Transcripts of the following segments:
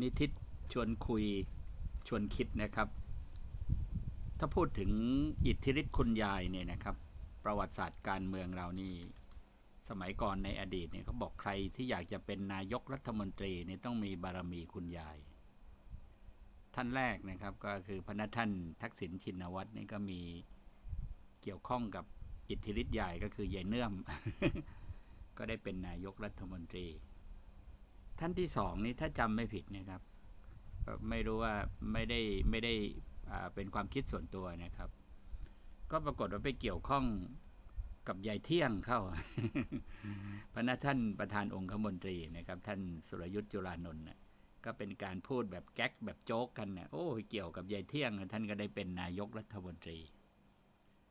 นิทิศชวนคุยชวนคิดนะครับ ถ้าพูดถึงอิทธิฤทธิ์คุณยายเนี่ยนะครับ ประวัติศาสตร์การเมืองเรานี่ สมัยก่อนในอดีตเนี่ยเขาบอกใครที่อยากจะเป็นนายกรัฐมนตรีเนี่ยต้องมีบารมีคุณยาย ท่านแรกนะครับก็คือพระนท่านทักษิณชินวัตรนี่ก็มีเกี่ยวข้องกับอิทธิฤทธิ์ใหญ่ก็คือยายเนื่อม ก็ได้เป็นนายกรัฐมนตรี ท่านที่สองนี่ถ้าจำไม่ผิดนะครับ ไม่รู้ว่าไม่ได้ไม่ได้เป็นความคิดส่วนตัวนะครับ ก็ปรากฏว่าไปเกี่ยวข้องกับยายเที่ยงเข้าพระนะท่านประธานองคมนตรีนะครับ ท่านสุรยุทธ์จุลานนท์ก็เป็นการพูดแบบแก๊กแบบโจ๊กกันนะโอ้เกี่ยวกับยายเที่ยง ท่านก็ได้เป็นนายกรัฐมนตรี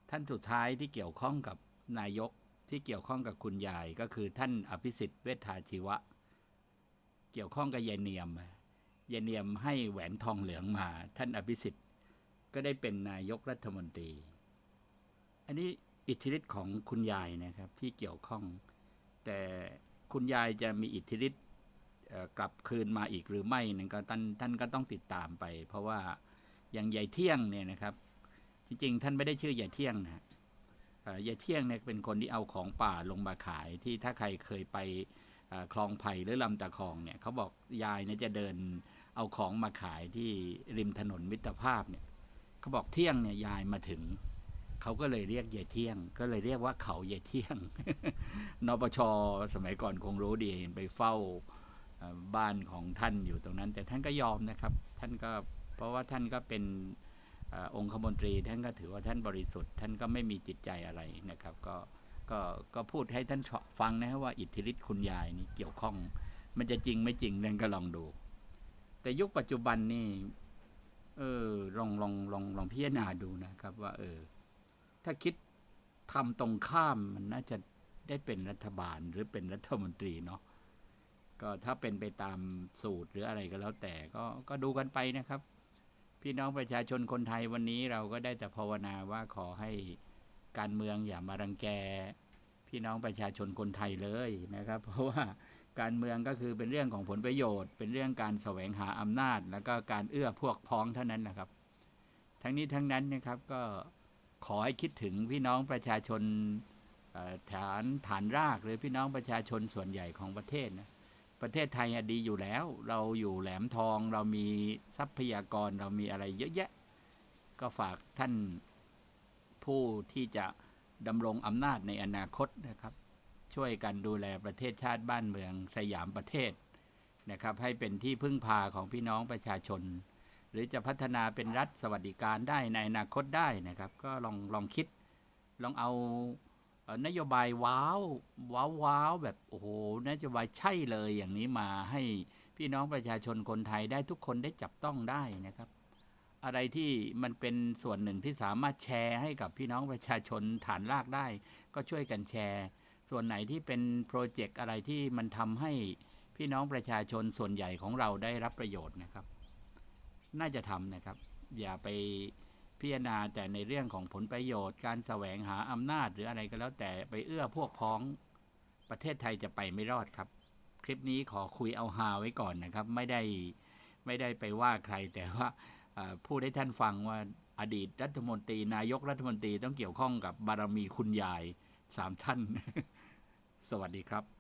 ท่านสุดท้ายที่เกี่ยวข้องกับนายกที่เกี่ยวข้องกับคุณยายก็คือท่านอภิสิทธิ์เวชชาชีวะ กี่ยวข้องกับยายเนียมยายเนียมให้แหวนทองเหลืองมา ท่านอภิสิทธิ์ก็ได้เป็นนายกรัฐมนตรี อันนี้อิทธิฤทธิ์ของคุณยายนะครับที่เกี่ยวข้อง แต่คุณยายจะมีอิทธิฤทธิ์กลับคืนมาอีกหรือไม่นั่นก็ท่านท่านก็ต้องติดตามไป เพราะว่าอย่างยายเที่ยงเนี่ยนะครับ จริงๆ ท่านไม่ได้ชื่อยายเที่ยงนะยายเที่ยงเนี่ยเป็นคนที่เอาของป่าลงมาขายที่ถ้าใครเคยไป คลองไผ่หรือลำตะคองเนี่ยเขาบอกยายเนี่ยจะเดินเอาของมาขายที่ริมถนนมิตรภาพเนี่ยเขาบอกเที่ยงเนี่ยยายมาถึงเขาก็เลยเรียกยายเที่ยง ก็เลยเรียกว่าเขายายเที่ยงนปชสมัยก่อนคงรู้ดีเห็นไปเฝ้าบ้านของท่านอยู่ตรงนั้น แต่ท่านก็ยอมนะครับ ท่านก็เพราะว่าท่านก็เป็นอองคมนตรีท่านก็ถือว่าท่านบริสุทธิ์ ท่านก็ไม่มีจิตใจอะไรนะครับ ก็ ก็ก็พูดให้ท่านฟังนะว่าอิทธิฤทธิ์คุณยายนี่เกี่ยวข้อง มันจะจริงไม่จริงนั่นก็ลองดู แต่ยุคปัจจุบันนี่เออลองลองลองลองพิจารณาดูนะครับ ว่า เออ ถ้าคิดทำตรงข้ามมันน่าจะได้เป็นรัฐบาลหรือเป็นรัฐมนตรีเนาะก็ถ้าเป็นไปตามสูตรหรืออะไรก็แล้วแต่ก็ก็ดูกันไปนะครับ พี่น้องประชาชนคนไทยวันนี้เราก็ได้แต่ภาวนาว่าขอให้ การเมืองอย่ามารังแกพี่น้องประชาชนคนไทยเลยนะครับ เพราะว่าการเมืองก็คือเป็นเรื่องของผลประโยชน์ เป็นเรื่องการแสวงหาอำนาจ แล้วก็การเอื้อพวกพ้องเท่านั้นนะครับ ทั้งนี้ทั้งนั้นนะครับก็ขอให้คิดถึงพี่น้องประชาชนฐานฐานรากหรือพี่น้องประชาชนส่วนใหญ่ของประเทศนะประเทศไทยดีอยู่แล้ว เราอยู่แหลมทอง เรามีทรัพยากรเรามีอะไรเยอะแยะ ก็ฝากท่าน ผู้ที่จะดำรงอำนาจในอนาคตนะครับ ช่วยกันดูแลประเทศชาติบ้านเมืองสยามประเทศนะครับ ให้เป็นที่พึ่งพาของพี่น้องประชาชน หรือจะพัฒนาเป็นรัฐสวัสดิการได้ในอนาคตได้นะครับ ก็ลองลองคิดลองเอานโยบายว้าวว้าวว้าวแบบโอ้โหนโยบายใช่เลยอย่างนี้มาให้พี่น้องประชาชนคนไทยได้ทุกคนได้จับต้องได้นะครับ อะไรที่มันเป็นส่วนหนึ่งที่สามารถแชร์ให้กับพี่น้องประชาชนฐานรากได้ ก็ช่วยกันแชร์ ส่วนไหนที่เป็นโปรเจกต์อะไรที่มันทำให้พี่น้องประชาชนส่วนใหญ่ของเราได้รับประโยชน์นะครับ น่าจะทำนะครับ อย่าไปพิจารณาแต่ในเรื่องของผลประโยชน์ การแสวงหาอำนาจหรืออะไรก็แล้วแต่ไปเอื้อพวกพ้องประเทศไทยจะไปไม่รอดครับ คลิปนี้ขอคุยเอาฮาไว้ก่อนนะครับ ไม่ได้ไม่ได้ไปว่าใครแต่ว่า พูดให้ท่านฟังว่าอดีตรัฐมนตรี นายกรัฐมนตรีต้องเกี่ยวข้องกับบารมีคุณยายสามท่าน สวัสดีครับ